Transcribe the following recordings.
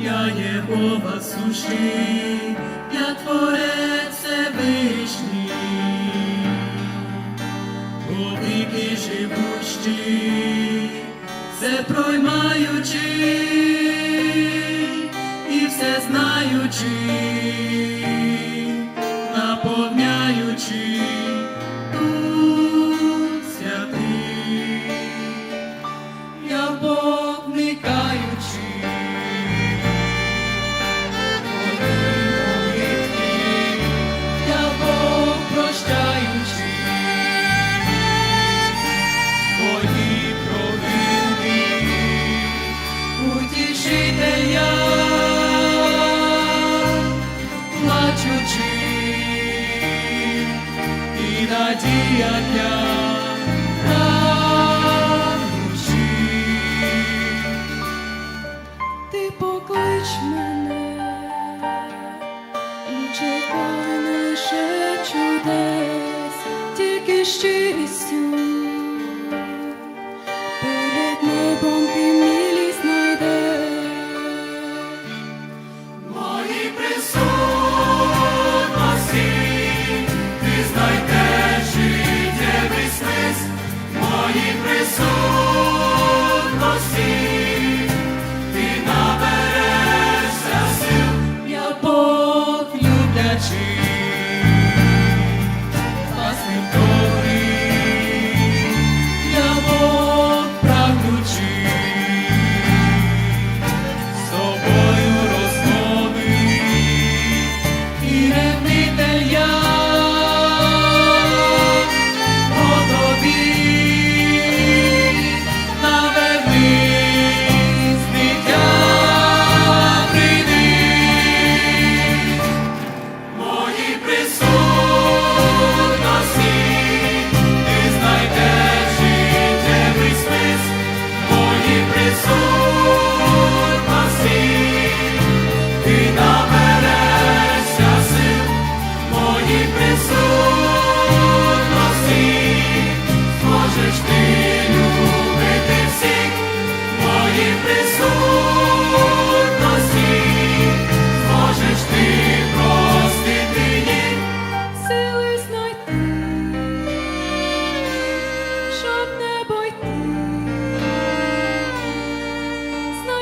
Я Єгова суши, я творець Всевишній, у віки живущі, все проймаючи і все знаючи. ключі і надія дня ранучі. Ти поклич мене і чекай лише чудес, тільки щирістю.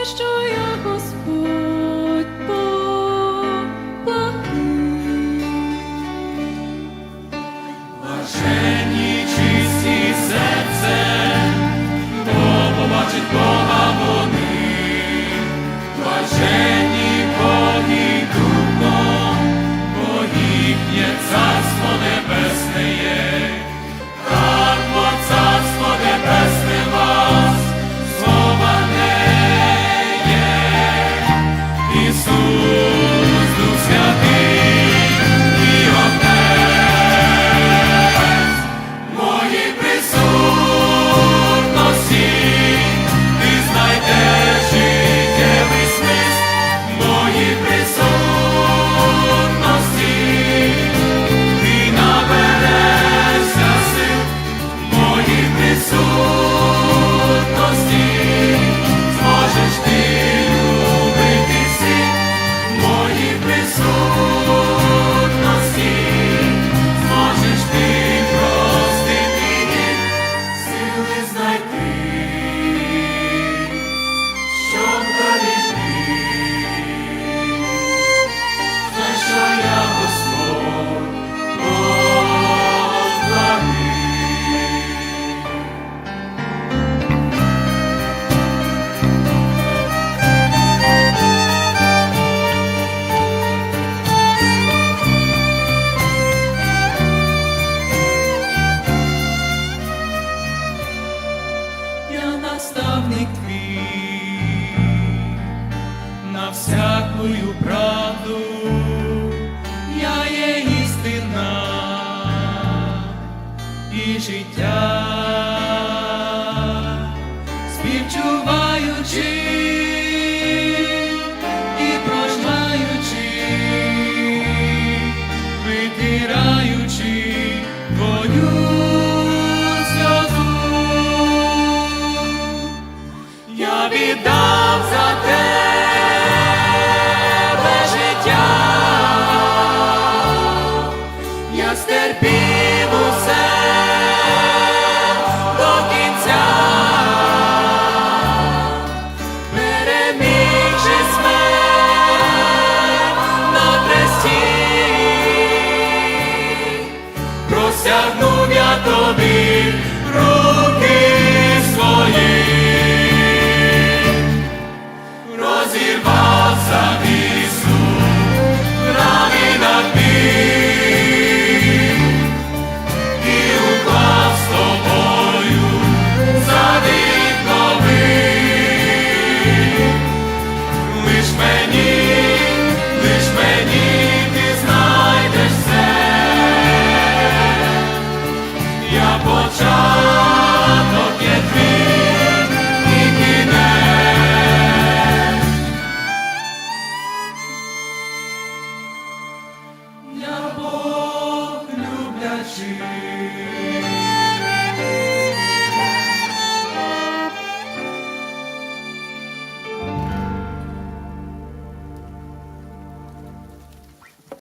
що я Господь. наставник твій, на всякую правду я є істина і життя, співчуваючи і прожмаючи, витираю. Початок є твій і кінець. Я Бог люблячий.